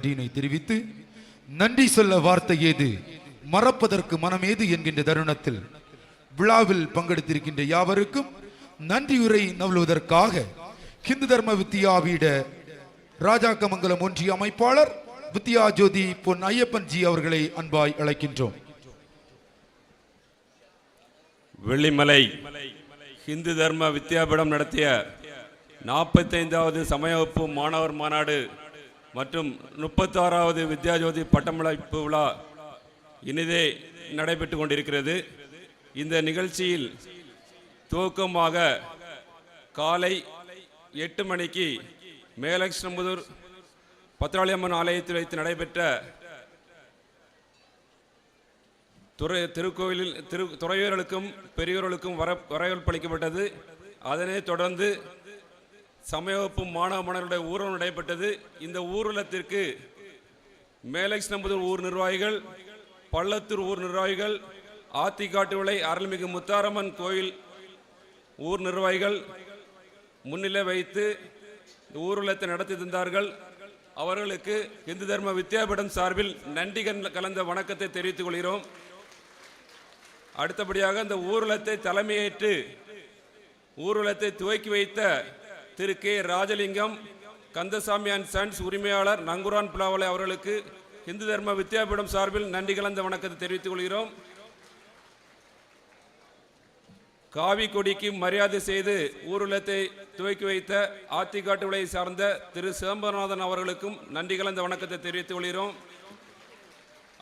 நன்றியினை தெரிவித்து நன்றி சொல்ல வார்த்தை ஏது? மறப்பதற்கு மனம் ஏது என்கின்ற தருணத்தில் விழாவில் பங்கெடுத்திருக்கின்ற யாவருக்கும் நன்றியுரை நவழுவதற்காக ஹிந்து தர்ம வித்யாபீட ராஜாக்கமங்கலம் ஒன்றிய அமைப்பாளர் வித்யா ஜோதி பொன் ஐயப்பன் ஜி அவர்களை அன்பாய் அழைக்கின்றோம். வெள்ளிமலை ஹிந்து தர்ம வித்யாபீடம் நடத்திய நாற்பத்தைந்தாவது சமயவகுப்பு மாணவர் மாநாடு மற்றும் முப்பத்தாறாவது வித்யாஜோதி பட்டமளிப்பு விழா இனிதே நடைபெற்று கொண்டிருக்கிறது. இந்த நிகழ்ச்சியில் துவக்கமாக காலை எட்டு மணிக்கு மேலக்ஷ்ணமுதூர் பத்திராளியம்மன் ஆலயத்தில் வைத்து நடைபெற்ற துறை திருக்கோவிலில் திரு துறையோர்களுக்கும் பெரியோர்களுக்கும் வர வரவேற்பளிக்கப்பட்டது அதனைத் தொடர்ந்து சமயவப்பு மாணவ மாணவர்களுடைய ஊர்வலம் நடைபெற்றது. இந்த ஊர்வலத்திற்கு மேலக்ஷ்ணம்புதூர் ஊர் நிர்வாகிகள் பள்ளத்தூர் ஊர் நிர்வாகிகள் ஆத்திக்காட்டுவிளை அருள்மிகு முத்தாரம்மன் கோயில் ஊர் நிர்வாகிகள் முன்னிலை வைத்து இந்த ஊர்வலத்தை நடத்தி தந்தார்கள் அவர்களுக்கு இந்து தர்ம வித்யாபீடம் சார்பில் நன்றி கலந்த வணக்கத்தை தெரிவித்துக் கொள்கிறோம். அடுத்தபடியாக இந்த ஊர்வலத்தை தலைமையேற்று ஊர்வலத்தை துவக்கி வைத்த திரு K Rajalingam Kandasamy and sons உரிமையாளர் நங்குரான் பிளாவலை அவர்களுக்கு இந்து தர்ம வித்யாபீடம் சார்பில் நன்றி கலந்த வணக்கத்தை தெரிவித்துக் கொள்கிறோம். காவி கொடிக்கு மரியாதை செய்து ஊர்வலத்தை துவக்கி வைத்த ஆத்திக்காட்டுவிளை சார்ந்த திரு சிதம்பரநாதன் அவர்களுக்கும் நன்றி கலந்த வணக்கத்தை தெரிவித்துக் கொள்கிறோம்.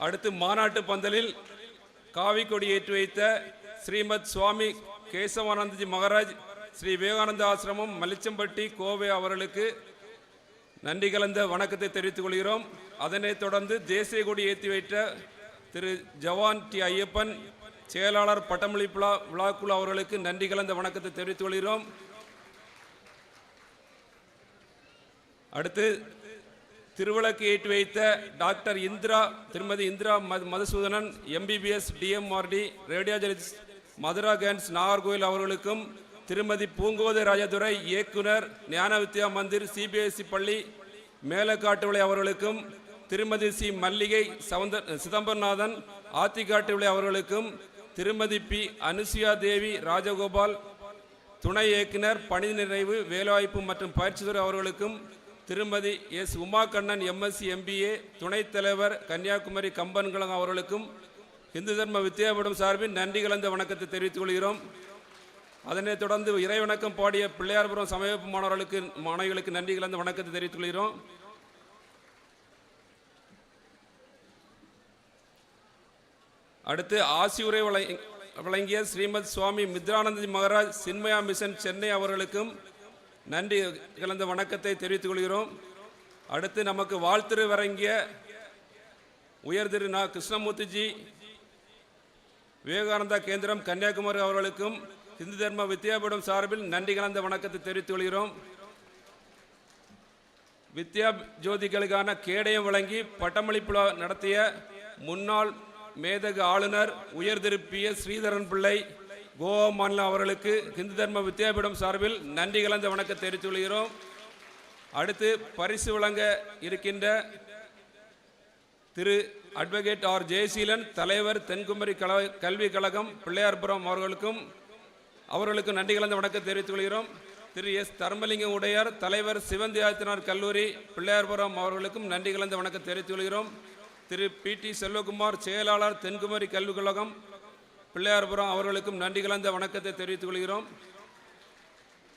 அடுத்து மாநாட்டு பந்தலில் காவி கொடி ஏற்றி வைத்த ஸ்ரீமத் சுவாமி கேசவானந்தஜி மகாராஜ் ஸ்ரீ விவேகானந்த ஆசிரமம் மலிச்சம்பட்டி கோவை அவர்களுக்கு நன்றி கலந்த வணக்கத்தை தெரிவித்துக் கொள்கிறோம். அதனைத் தொடர்ந்து தேசிய கொடி ஏற்றி வைத்த திரு ஜவான் டி ஐயப்பன் செயலாளர் பட்டமளிப்புலா விழாக்குழு அவர்களுக்கு நன்றி கலந்த வணக்கத்தை தெரிவித்துக் கொள்கிறோம். அடுத்து திருவிளக்கு ஏற்றி வைத்த டாக்டர் இந்திரா திருமதி Indira Madhu- Madhusudhanan MBBS DMRD radiologist Madhura scans Nagercoil அவர்களுக்கும் திருமதி பூங்கோதை ராஜதுரை இயக்குனர் ஞான வித்யா மந்திர் சிபிஎஸ்இ பள்ளி மேலக்காட்டுவிளை அவர்களுக்கும் திருமதி சி மல்லிகை சவுந்த சிதம்பரநாதன் ஆத்திக்காட்டுவிளை அவர்களுக்கும் திருமதி பி அனுசுயா தேவி ராஜகோபால் துணை இயக்குனர் பணி நிறைவு வேலைவாய்ப்பு மற்றும் பயிற்சித்துறை அவர்களுக்கும் திருமதி S Uma Kannan MSc MBA துணைத் தலைவர் கன்னியாகுமரி கம்பன்குளம் அவர்களுக்கும் இந்து தர்ம வித்யாபீடம் சார்பில் நன்றி கலந்த வணக்கத்தை தெரிவித்துக் கொள்கிறோம். அதனைத் தொடர்ந்து இறைவணக்கம் பாடிய பிள்ளையார்புரம் சமயப்பு மாணவர்களுக்கு மாணவிகளுக்கு நன்றி கலந்த வணக்கத்தை தெரிவித்துக் கொள்கிறோம் அடுத்து ஆசியுரை வழங்கி- வழங்கிய ஸ்ரீமத் சுவாமி மித்ரானந்தி மகாராஜ் சின்மயா மிஷன் சென்னை அவர்களுக்கும் நன்றி கலந்த வணக்கத்தை தெரிவித்துக் கொள்கிறோம் அடுத்து நமக்கு வாழ்த்துரு வழங்கிய உயர் திரு நா கிருஷ்ணமூர்த்திஜி விவேகானந்தா கேந்திரம் கன்னியாகுமரி அவர்களுக்கும் இந்து தர்ம வித்யாபீடம் சார்பில் நன்றி கலந்த வணக்கத்தை தெரிவித்துக் கொள்கிறோம். வித்யா ஜோதிகளுக்கான கேடயம் வழங்கி பட்டமளிப்பு நடத்திய முன்னாள் மேதகு ஆளுநர் உயர் ஸ்ரீதரன் பிள்ளை கோவா மாநிலம் அவர்களுக்கு இந்து தர்ம வித்யாபீடம் சார்பில் நன்றி கலந்த வணக்கத்தை தெரிவித்துக் கொள்கிறோம். அடுத்து பரிசு வழங்க இருக்கின்ற திரு அட்வொகேட் ஆர் ஜெயசீலன் தலைவர் தென்குமரி கல கல்விக் கழகம் பிள்ளையார்புரம் அவர்களுக்கும் அவர்களுக்கு நன்றி கலந்த வணக்கம் தெரிவித்துக் கொள்கிறோம். திரு எஸ். தர்மலிங்கம் உடையார் தலைவர் சிவந்தி ஆதித்தனார் கல்லூரி பிள்ளையார்புரம் அவர்களுக்கும் நன்றி கலந்த வணக்கம் தெரிவித்துக் கொள்கிறோம். திரு பி. டி. செல்வகுமார் செயலாளர் தென்குமரி கல்விக் கழகம் பிள்ளையார்புரம் அவர்களுக்கும் நன்றி கலந்த வணக்கத்தை தெரிவித்துக் கொள்கிறோம்.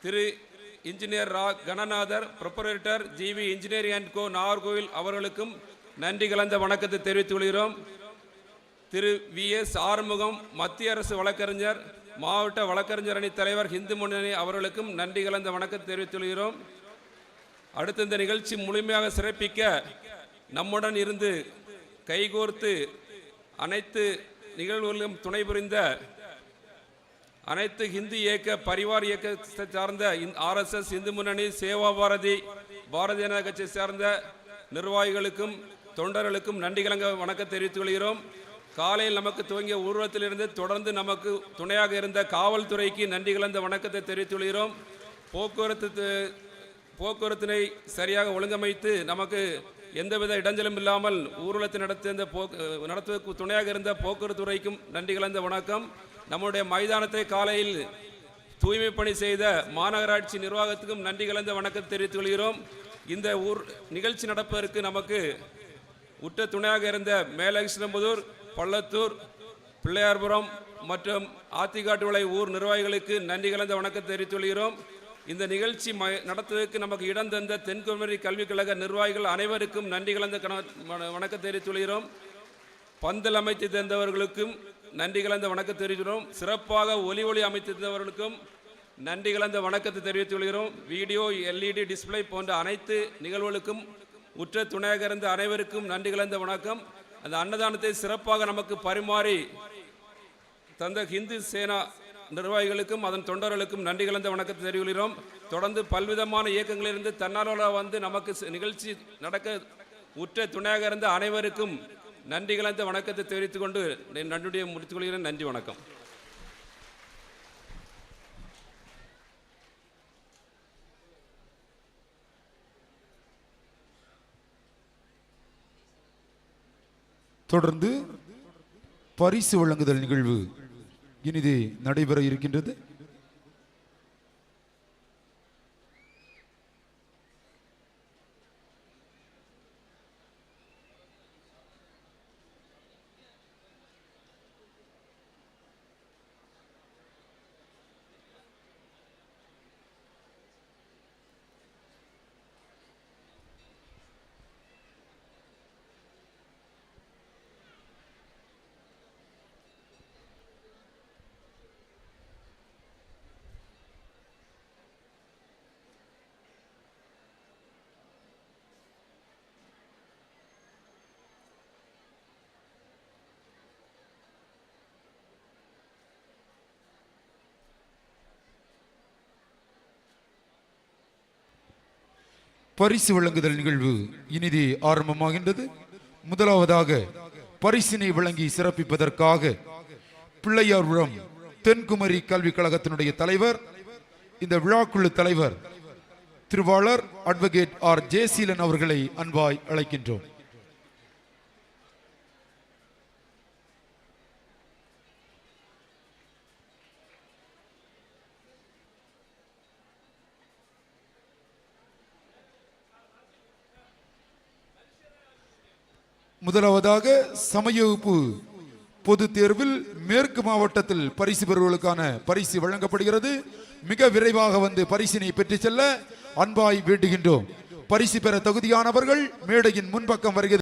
திரு engineer raw. Gananathar proprietor GV engineering and co. Nagercoil அவர்களுக்கும் நன்றி கலந்த வணக்கத்தை தெரிவித்துக் கொள்கிறோம். திரு வி. எஸ். ஆறுமுகம் மத்திய அரசு வழக்கறிஞர் மாவட்ட வழக்கறிஞர் அணி தலைவர் ஹிந்து முன்னணி அவர்களுக்கும் நன்றி கலந்த வணக்கம் தெரிவித்துள்ளோம் அடுத்த அடுத்து இந்த நிகழ்ச்சி முழுமையாக சிறப்பிக்க நம்முடன் இருந்து கைகோர்த்து அனைத்து நிகழ்வுகளிலும் துணை புரிந்த அனைத்து ஹிந்து இயக்க பரிவார் இயக்கத்தை சார்ந்த ஆர்எஸ்எஸ் இந்து முன்னணி சேவா பாரதி பாரதிய ஜனதா கட்சியை சார்ந்த நிர்வாகிகளுக்கும் தொண்டர்களுக்கும் நன்றி கலங்க வணக்கம் தெரிவித்துக் கொள்கிறோம் காலையில் நமக்கு துவங்கிய ஊர்வலத்திலிருந்து தொடர்ந்து நமக்கு துணையாக இருந்த காவல்துறைக்கு நன்றி கலந்த வணக்கத்தை தெரிவித்துள்ளோம் போக்குவரத்து போக்குவரத்தினை சரியாக ஒழுங்கமைத்து நமக்கு எந்தவித இடைஞ்சலும் இல்லாமல் ஊர்வலத்தை நடத்திய போக்கு நடத்துவதற்கு துணையாக இருந்த போக்குவரத்து துறைக்கும் நன்றி கலந்த வணக்கம். நம்முடைய மைதானத்தை காலையில் தூய்மை பணி செய்த மாநகராட்சி நிர்வாகத்துக்கும் நன்றி கலந்த வணக்கத்தை தெரிவித்துக் கொள்கிறோம் இந்த ஊர் நிகழ்ச்சி நடப்பதற்கு நமக்கு உற்ற துணையாக இருந்த மேலகிருஷ்ணம்புதூர் பள்ளத்தூர் பிள்ளையார்புரம் மற்றும் ஆத்திகாட்டுவிளை ஊர் நிர்வாகிகளுக்கு நன்றி கலந்த வணக்கத்தை தெரிவித்துள்ளோம் இந்த நிகழ்ச்சி ம- நடத்துவதற்கு நமக்கு இடம் தந்த தென்குமரி கல்விக் கழக நிர்வாகிகள் அனைவருக்கும் நன்றி கலந்த வணக்கம் வண- வணக்கத்தை பந்தல் அமைத்து தந்தவர்களுக்கும் நன்றி கலந்த வணக்கம் தெரிவித்துள்ளோம். சிறப்பாக ஒலி ஒளி அமைத்து தந்தவர்களுக்கும் நன்றி கலந்த வணக்கத்தை தெரிவித்துள்ளோம் வீடியோ எல்இடி டிஸ்பிளே போன்ற அனைத்து நிகழ்வுகளுக்கும் உற்ற துணையாக இருந்த அனைவருக்கும் நன்றி கலந்த வணக்கம். அந்த அன்னதானத்தை சிறப்பாக நமக்கு பரிமாறி தந்த ஹிந்து சேனா நிர்வாகிகளுக்கும் அதன் தொண்டர்களுக்கும் நன்றி கலந்த வணக்கத்தை தெரிவிக்கிறோம். தொடர்ந்து பல்விதமான இயக்கங்களிலிருந்து தன்னார்வல வந்து நமக்கு நிகழ்ச்சி நடக்க உற்ற துணையாக இருந்த அனைவருக்கும் நன்றி கலந்த வணக்கத்தை தெரிவித்துக் கொண்டு நன்றியை முடித்துக் கொள்கிறேன். நன்றி வணக்கம். தொடர்ந்து பரிசு வழங்குதல் நிகழ்வு இனிதே நடைபெற இருக்கின்றது. பரிசு வழங்குதல் நிகழ்வு இனிதே ஆரம்பமாகின்றது. முதலாவதாக பரிசினை வழங்கி சிறப்பிப்பதற்காக பிள்ளையார்புரம் தென்குமரி கல்விக் கழகத்தினுடைய தலைவர் இந்த விழாக்குழு தலைவர் திருவாளர் அட்வொகேட் ஆர் ஜெயசீலன் அவர்களை அன்பாய் அழைக்கின்றோம். முதலாவதாக சமயவகுப்பு பொது தேர்வில் மேற்கு மாவட்டத்தில் பரிசு பெறுவதற்கான பரிசு வழங்கப்படுகிறது. மிக விரைவாக வந்து பரிசினை பெற்று செல்ல அன்பாய் வேண்டுகின்றோம். பரிசு பெற தகுதியானவர்கள் மேடையின் முன்பக்கம் வருகிறது.